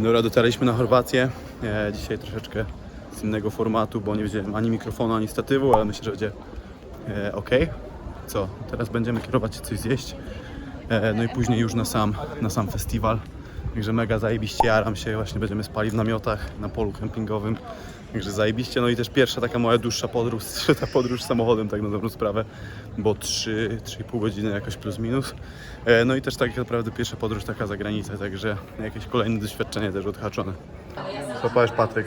Dobra, dotarliśmy na Chorwację. E, dzisiaj troszeczkę z innego formatu, bo nie wziąłem ani mikrofonu, ani statywu, ale myślę, że będzie e, ok. Co? Teraz będziemy kierować się coś zjeść. E, no i później już na sam, na sam festiwal. Także mega zajebiście jaram się. Właśnie będziemy spali w namiotach na polu kempingowym. Także zajebiście. No i też pierwsza taka moja dłuższa podróż, ta podróż samochodem, tak na dobrą sprawę, bo 3, 3,5 godziny jakoś plus minus. E, No i też tak naprawdę pierwsza podróż taka za granicę, także jakieś kolejne doświadczenie też odhaczone. Co powiesz Patryk?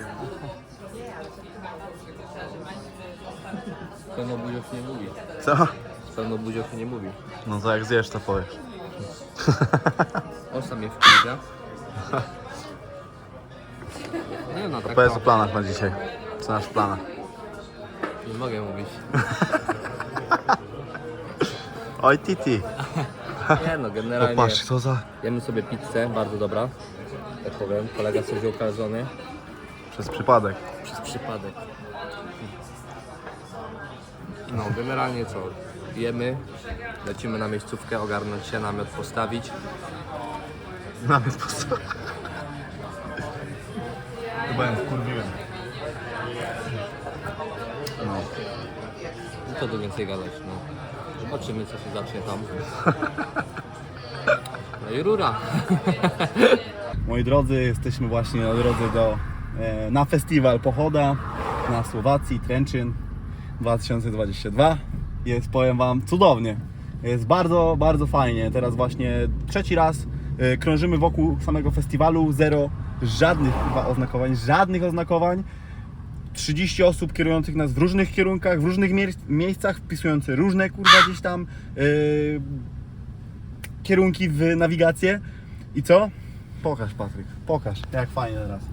Pełno buziów nie mówi. Co? Pełno buziów nie mówi. No to jak zjesz to powiesz. Osa mnie wkurwia. Nie no, tak Powiedz o planach na dzisiaj. Co masz w planach? nie mogę mówić. Oj Titi. Nie no, generalnie Popatrz co za... jemy sobie pizzę, bardzo dobra. Tak powiem, kolega sobie wziął kalzony Przez przypadek. przez przypadek. No, generalnie co? Jemy, lecimy na miejscówkę, ogarnąć się, namiot postawić. Nawet po Chyba ją wkurwiłem. No. No co tu więcej gadać, no. Zobaczymy co się zacznie tam. No i rura. Moi drodzy, jesteśmy właśnie na drodze do, e, na festiwal Pochoda na Słowacji, Trenczyn 2022. Jest, powiem Wam, cudownie. Jest bardzo, bardzo fajnie. Teraz właśnie trzeci raz krążymy wokół samego festiwalu. Zero żadnych chyba oznakowań, żadnych oznakowań. 30 osób kierujących nas w różnych kierunkach, w różnych mie- miejscach, wpisujące różne kurwa gdzieś tam e, kierunki w nawigację. I co? Pokaż Patryk, pokaż, jak fajnie teraz.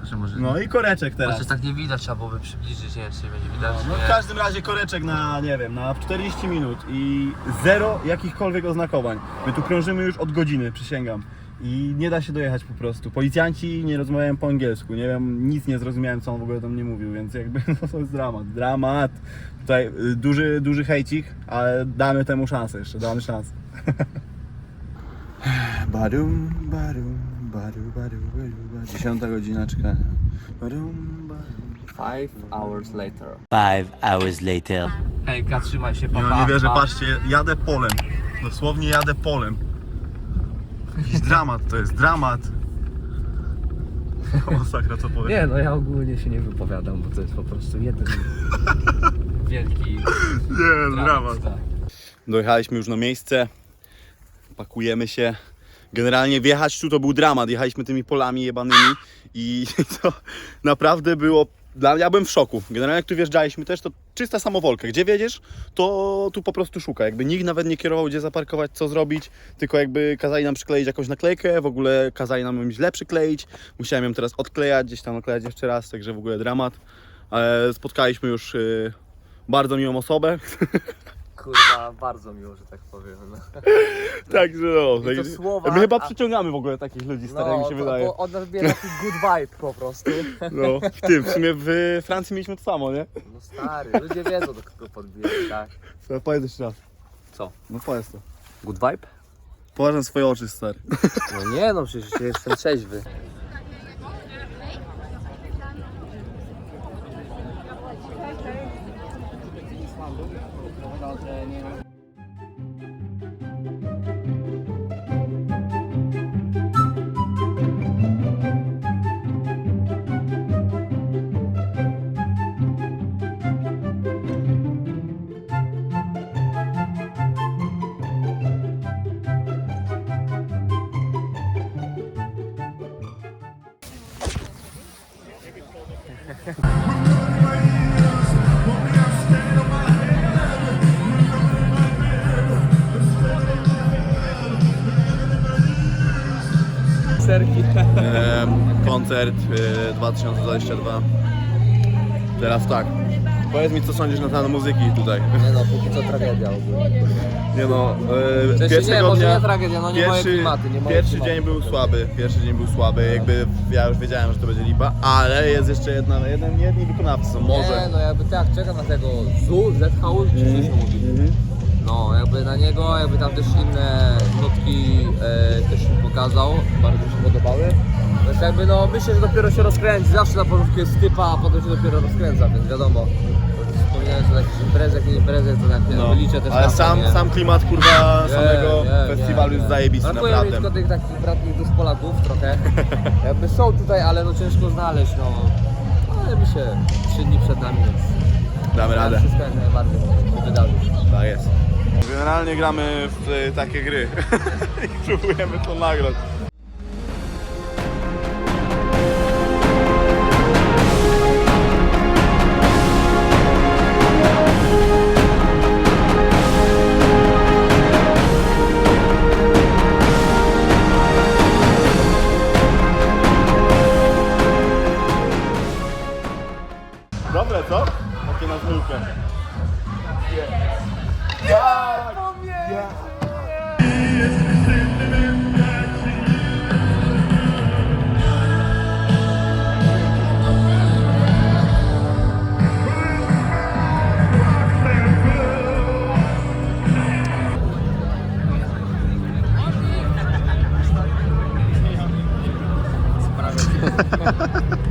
Proszę może. No i koreczek teraz. Znaczy tak nie widać, trzeba byłoby przybliżyć, nie wiem czy będzie widać. No w każdym razie koreczek na, nie wiem, na 40 minut i zero jakichkolwiek oznakowań. My tu krążymy już od godziny, przysięgam. I nie da się dojechać po prostu. Policjanci nie rozmawiają po angielsku, nie wiem, nic nie zrozumiałem, co on w ogóle do mnie mówił, więc jakby no, to jest dramat, dramat. Tutaj y, duży, duży hejcik, ale damy temu szansę jeszcze, damy szansę. Badum, badum, Dziesiąta godzina czekania. Five hours later. Five hours later. Hejka, trzymaj się, papa. Ja nie wierzę, pa. patrzcie, jadę polem. Dosłownie jadę polem. Jakiś dramat to jest, dramat. Masakra, co powiem. Nie no, ja ogólnie się nie wypowiadam, bo to jest po prostu jeden wielki Nie, dramat. Tak. Dojechaliśmy już na miejsce, pakujemy się. Generalnie wjechać tu to był dramat. Jechaliśmy tymi polami jebanymi i to naprawdę było. Ja byłem w szoku. Generalnie jak tu wjeżdżaliśmy też, to czysta samowolka. Gdzie wiedziesz, to tu po prostu szuka. Jakby nikt nawet nie kierował, gdzie zaparkować, co zrobić, tylko jakby kazali nam przykleić jakąś naklejkę, w ogóle kazali nam ją źle przykleić. Musiałem ją teraz odklejać, gdzieś tam naklejać jeszcze raz, także w ogóle dramat. Ale spotkaliśmy już y, bardzo miłą osobę, Kurwa, bardzo miło, że tak powiem. No. Także no. I to słowa, My chyba a- przyciągamy w ogóle takich ludzi, stary mi się wydaje. Bo on nas bierze taki good vibe po prostu. No, w tym, w sumie w Francji mieliśmy to samo, nie? No stary, ludzie wiedzą do kogo podbijać, tak. Co, Powiedz jeszcze raz. Co? No powiedz to. Good vibe? Poważam swoje oczy, stary. No nie no, przecież ja jestem trzeźwy. Serki. koncert e, 2022. Teraz tak. Powiedz mi, co sądzisz na temat muzyki tutaj. Nie no, póki co tragedia ogólnie. Nie no, e, nie, może dnia... nie tragedia, no nie moje klimaty, nie moje pierwszy klimaty. dzień był słaby, pierwszy dzień był słaby, jakby ja już wiedziałem, że to będzie lipa, ale jest jeszcze jedna, jeden, jedni wykonawcy może. Nie no, jakby tak, czekam na tego ZU, ZHU, czy coś się mówi. Mhm. No, jakby na niego, jakby tam też inne nutki e, też mi pokazał, bardzo mi się podobały. Więc jakby no myślę, że dopiero się rozkręci. Zawsze na początku jest typa, a potem się dopiero rozkręca, więc wiadomo. Wspominałem, że na jakichś imprezach, nie imprezach, to tak No, liczę też ale na to, sam, nie? sam klimat kurwa samego nie, festiwalu nie, jest nie. zajebisty, Brakuje mi naprawdę. tylko tych takich bratnych z Polaków trochę. Jakby są tutaj, ale no ciężko znaleźć, no. Ale się trzy dni przed nami, więc Damy radę. wszystko jak najbardziej się wydarzy. Tak jest. Generalnie gramy w e, takie gry i próbujemy to nagrać. co? Takie na zmyłkę. Tak! Ja.